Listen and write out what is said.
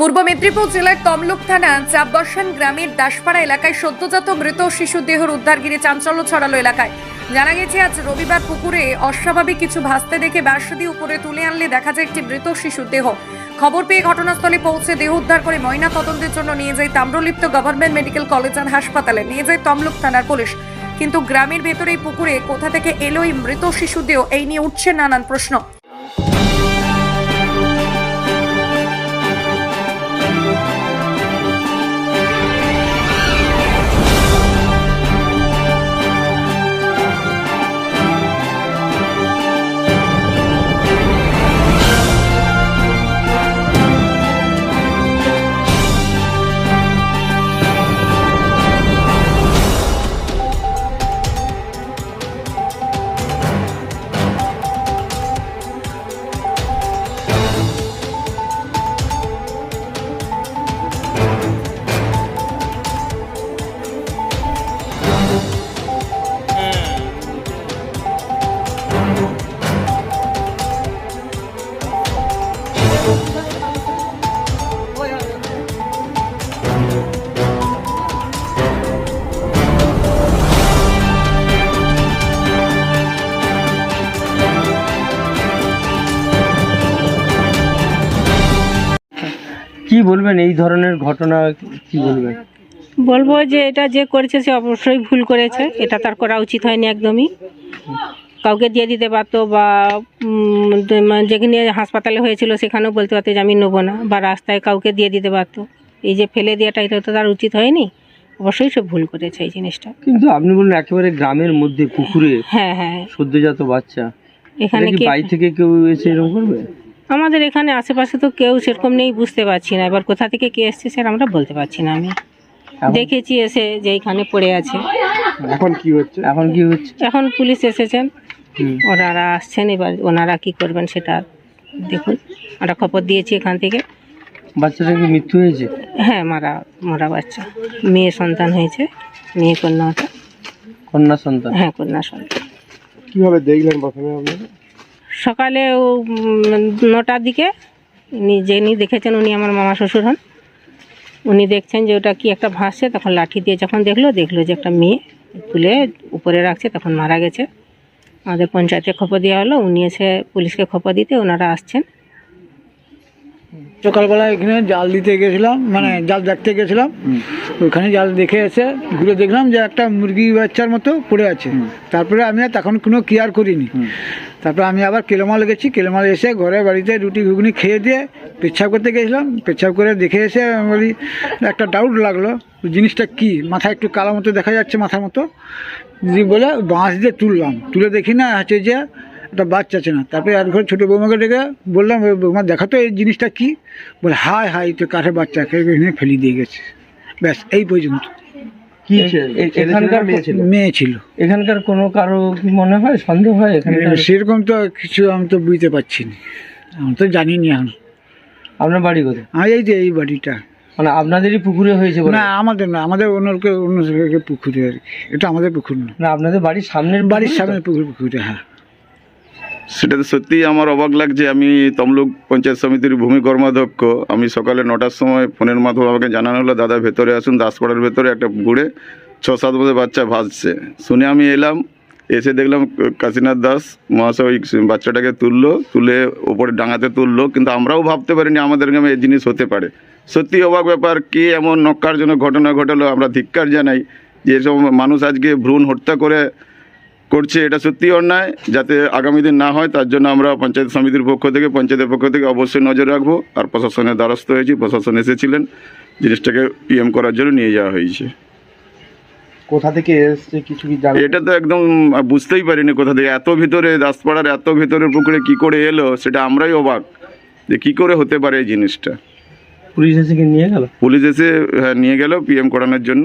পূর্ব মেদিনীপুর জেলার তমলুক থানা চাপবর্ষান গ্রামের দাসপাড়া এলাকায় সদ্যজাত মৃত শিশু দেহর উদ্ধার ঘিরে চাঞ্চল্য ছড়ালো এলাকায়। জানা গেছে, আজ রবিবার পুকুরে অস্বাভাবিক কিছু ভাসতে দেখে বাঁশ উপরে তুলে আনলে দেখা যায় একটি মৃত শিশুর দেহ। খবর পেয়ে ঘটনাস্থলে পৌঁছে দেহ উদ্ধার করে ময়না তদন্তের জন্য নিয়ে যায় Tamralipta government medical college and হাসপাতালে। নিয়ে যায় তমলুক থানার পুলিশ। কিন্তু গ্রামের ভেতরে পুকুরে কোথা থেকে এলো এই মৃত শিশু দেহ, এই নিয়ে উঠছে নানান প্রশ্ন। বলবেন? এই ধরনের ঘটনা কি বলবেন? বলব যে এটা যে করেছে সে অবশ্যই ভুল করেছে। এটা তার করা উচিত হয়নি একদমই। কাউকে দিয়ে দিতে পারতো বা উম, যেখানে হাসপাতালে হয়েছিল সেখানেও বলতে পারতো যে আমি নেব না বা রাস্তায় কাউকে দিয়ে দিতে পারতো। এই যে ফেলে দেওয়াটা এটা তো তার উচিত হয়নি। অবশ্যই সে ভুল করেছে এই জিনিসটা। কিন্তু আপনি বলুন একেবারে গ্রামের মধ্যে পুকুরে হ্যাঁ হ্যাঁ। সদ্যজাত বাচ্চা। এখানে কি কে বাড়ি থেকে কেউ এসে এরকম করবে? আমাদের এখানে আশেপাশে তো কেউ সেরকম নেই বুঝতে পারছি না। এবার কোথা থেকে কে এসছে স্যার আমরা বলতে পারছি না আমি। দেখেছি এসে যে এখানে পড়ে আছে। এখন কি হচ্ছে? এখন কি হচ্ছে? এখন পুলিশ এসেছেন। ওনারা আসছেন এবার ওনারা কি করবেন সেটা দেখুন। আমরা খবর দিয়েছি এখান থেকে। বাচ্চাটা কি মৃত্যু হয়েছে? হ্যাঁ মারা মারা বাচ্চা। মেয়ে সন্তান হয়েছে। মেয়ে কন্যাটা। কন্যা সন্তান? হ্যাঁ কন্যা সন্তান। কীভাবে দেখলেন প্রথমে আপনারা? সকালে ও নটার দিকে উনি যিনি দেখেছেন উনি আমার মামা শ্বশুর হন উনি দেখছেন যে ওটা কি একটা ভাসছে তখন লাঠি দিয়ে যখন দেখল দেখল যে একটা মেয়ে তুলে উপরে রাখছে তখন মারা গেছে। আমাদের পঞ্চায়েতে খবর দেওয়া হলো উনি এসে পুলিশকে খবর দিতে ওনারা আসছেন। সকালবেলা এখানে জাল দিতে গেছিলাম মানে জাল দেখতে গেছিলাম। ওখানে জাল দেখে এসে ঘুরে দেখলাম যে একটা মুরগি বাচ্চার মতো পড়ে আছে। তারপরে আমি আর তখন কোনো কেয়ার করিনি। তারপরে আমি আবার কেলোমাল গেছি, কেলোমাল এসে ঘরে বাড়িতে রুটি ঘুগনি খেয়ে দিয়ে পেচ্ছাপ করতে গেছিলাম। পেচ্ছাপ করে দেখে এসে বলি, একটা ডাউট লাগল, জিনিসটা কি? মাথায় একটু কালো মতো দেখা যাচ্ছে মাথার মতো। বলে বাঁশ দিয়ে তুললাম। তুলে দেখি না, হচ্ছে যে একটা বাচ্চা আছে না। তারপরে আর ঘরে ছোটো বৌমাকে ডেকে বললাম, "এ বৌমা, দেখা তো এই জিনিসটা কি? বলে হাই হাই তো কাঠের বাচ্চাকে এখানে ফেলে দিয়ে গেছে। ব্যাস, এই পর্যন্ত। কি এখানকার মেয়ে ছিল? মেয়ে ছিল। এখানকার কোনো কারও কি মনে হয়? সন্দেহ হয় এখানকার? সেরকম তো কিছু আমি তো বুঝতে পারছি না। আমি তো জানিনি এখন। আপনার বাড়ি কোথায়? এই যে এই বাড়িটা। মানে আপনাদেরই পুকুরে হয়েছে বলে? না আমাদের না আমাদের অন্যকে অন্য পুকুরে আর কি। এটা আমাদের পুকুর না। না আপনাদের বাড়ির সামনের বাড়ির সামনের সামনে পুকুর পুকুরে হ্যাঁ। সেটা তো সত্যিই আমার অবাক লাগছে, আমি তমলুক পঞ্চায়েত সমিতির ভূমি কর্মাধ্যক্ষ। আমি সকালে নটার সময় ফোনের মাধ্যমে আমাকে জানানো হলো, দাদা, ভেতরে আসুন, দাসপাড়ার ভেতরে একটা পুকুরে ছ সাত বছর বাচ্চা ভাসছে। শুনে আমি এলাম, এসে দেখলাম কাশীনাথ দাস মহাশয় ওই বাচ্চাটাকে তুললো, তুলে ওপরে ডাঙাতে তুললো, কিন্তু আমরাও ভাবতে পারিনি আমাদের গ্রামে এই জিনিস হতে পারে। সত্যি অবাক ব্যাপার, কে এমন নক্কারজনক ঘটনা ঘটালো, আমরা ধিক্কার জানাই যে এসব মানুষ আজকে ভ্রূণ হত্যা করে করছে এটা সত্যি অন্যায় যাতে আগামী দিন না হয় তার জন্য আমরা পঞ্চায়েত সমিতির পক্ষ থেকে পঞ্চায়েতের পক্ষ থেকে অবশ্যই নজর রাখব। আর প্রশাসনের দ্বারস্থ হয়েছি প্রশাসন এসেছিলেন জিনিসটাকে পিএম করার জন্য নিয়ে যাওয়া হয়েছে। কোথা থেকে এসছে কিছু কি এটা তো একদম বুঝতেই পারিনি কোথা থেকে এত ভিতরে দাসপাড়ার এত ভিতরে পুকুরে কি করে এলো সেটা আমরাই অবাক যে কি করে হতে পারে এই জিনিসটা। পুলিশ এসে নিয়ে গেল? পুলিশ এসে হ্যাঁ, নিয়ে গেল পিএম করানোর জন্য।